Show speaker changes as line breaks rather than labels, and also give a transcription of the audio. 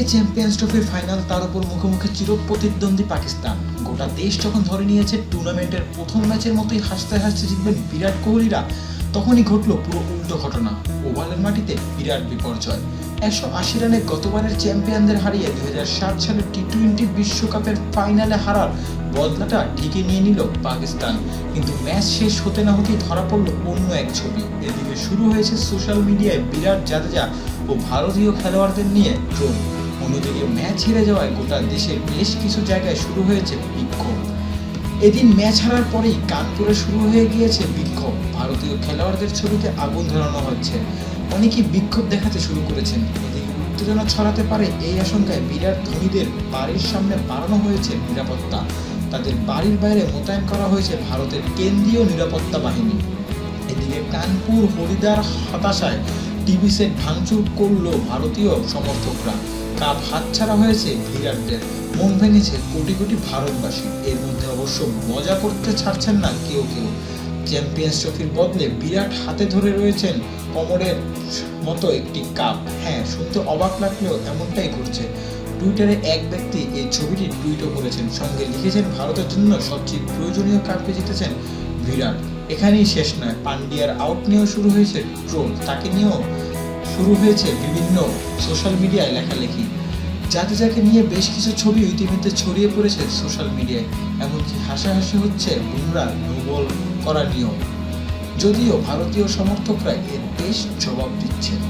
একে চ্যাম্পিয়ন্স ট্রফির ফাইনাল, তার উপর মুখোমুখি চির প্রতিদ্বন্দ্বী পাকিস্তান। গোটা দেশ যখন ধরে নিয়েছে, টুর্নামেন্টের প্রথম ম্যাচের মতোই হাসতে হাসতে জিতবেন বিরাট কোহলিরা। তখনই ঘটলো পুরো উল্টো ঘটনা, ওভালের মাটিতে বিরাট বিপর্যয়। একশো আশি রানে গতবারের চ্যাম্পিয়নদের হারিয়ে দুই হাজার সাত সালের টি টোয়েন্টি বিশ্বকাপের ফাইনালে হারার বদলাটা ঢেকে নিয়ে নিল পাকিস্তান। কিন্তু ম্যাচ শেষ হতে না হতেই ধরা পড়ল অন্য এক ছবি। এদিকে শুরু হয়েছে সোশ্যাল মিডিয়ায় বিরাট জাদেজা ও ভারতীয় খেলোয়াড়দের নিয়ে ট্রোল অন্যদিকে ম্যাচ হেরে যাওয়ায় গোটা দেশের বেশ কিছু জায়গায় শুরু হয়েছে বিক্ষোভ। এদিন ম্যাচ হারার পরেই কানপুরে শুরু হয়ে গিয়েছে বিক্ষোভ। ভারতীয় খেলোয়াড়দের ছবিতে আগুন ধরানো হচ্ছে। অনেকেই বিক্ষোভ দেখাতে শুরু করেছেন। এদিকে উত্তেজনা ছড়াতে পারে এই আশঙ্কায় বিরাট ধোনিদের বাড়ির সামনে বাড়ানো হয়েছে নিরাপত্তা। তাদের বাড়ির বাইরে মোতায়েন করা হয়েছে ভারতের কেন্দ্রীয় নিরাপত্তা বাহিনী। এদিকে কানপুর হরিদার হতাশায় টিভি সেট ভাঙচুর করল ভারতীয় সমর্থকরা। কাপ হাতছাড়া হয়েছে বিরাটদের। মন ভেঙেছে কোটি কোটি ভারতবাসী। এর মধ্যে অবশ্য মজা করতে ছাড়ছেন না কেউ কেউ। চ্যাম্পিয়ন্স ট্রফির বদলে বিরাট হাতে ধরে রয়েছেন কমরের মতো একটি কাপ। হ্যাঁ শুনতে অবাক লাগলেও এমনটাই ঘটছে। টুইটারে এক ব্যক্তি এই ছবিটি টুইটও করেছেন। সঙ্গে লিখেছেন, ভারতের জন্য সবচেয়ে প্রয়োজনীয় কাপকে জিতেছেন বিরাট। এখানেই শেষ নয়। পান্ডিয়ার আউট নিয়েও শুরু হয়েছে ট্রোল তাকে নিয়েও শুরু হয়েছে বিভিন্ন সোশ্যাল মিডিয়ায় লেখালেখি। যাতে যাকে নিয়ে বেশ কিছু ছবি ইতিমধ্যে ছড়িয়ে পড়েছে সোশ্যাল মিডিয়ায় এমনকি হাসাহাসি হচ্ছে বুমরা নোবল করা নিয়ম যদিও ভারতীয় সমর্থকরা এর বেশ জবাব দিচ্ছেন।